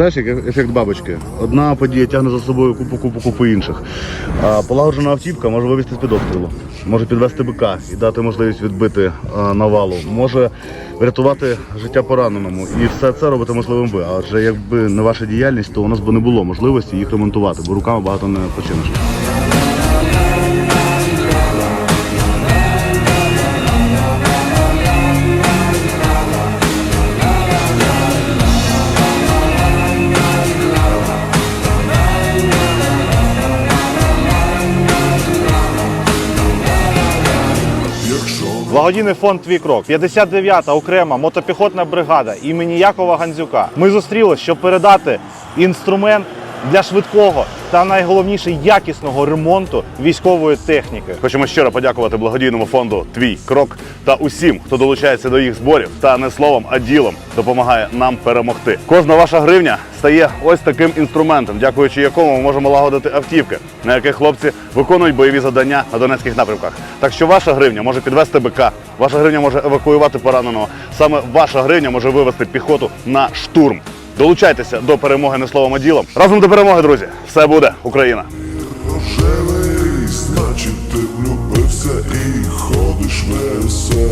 Знаєш, як ефект бабочки. Одна подія тягне за собою купу купу купу інших. А полагоджена автівка може вивести з-під обстрілу, може підвести бика і дати можливість відбити навалу, може врятувати життя пораненому. І все це робите можливим ви. Адже якби не ваша діяльність, то у нас би не було можливості їх ремонтувати, бо руками багато не починиш. Благодійний фонд Твій крок, 59-та окрема мотопіхотна бригада імені Якова Гандзюка. Ми зустрілися, щоб передати інструмент для швидкого та найголовніше якісного ремонту військової техніки. Хочемо щиро подякувати благодійному фонду Твій крок та усім, хто долучається до їх зборів та не словом, а ділом допомагає нам перемогти. Кожна ваша гривня стає ось таким інструментом, дякуючи якому ми можемо лагодити автівки, на яких хлопці виконують бойові завдання на донецьких напрямках. Так що ваша гривня може підвести БК, ваша гривня може евакуювати пораненого. Саме ваша гривня може вивести піхоту на штурм. Долучайтеся до перемоги не словом, а ділом. Разом до перемоги, друзі! Все буде Україна! Рожевий, значить ти влюбився і ходиш веселий.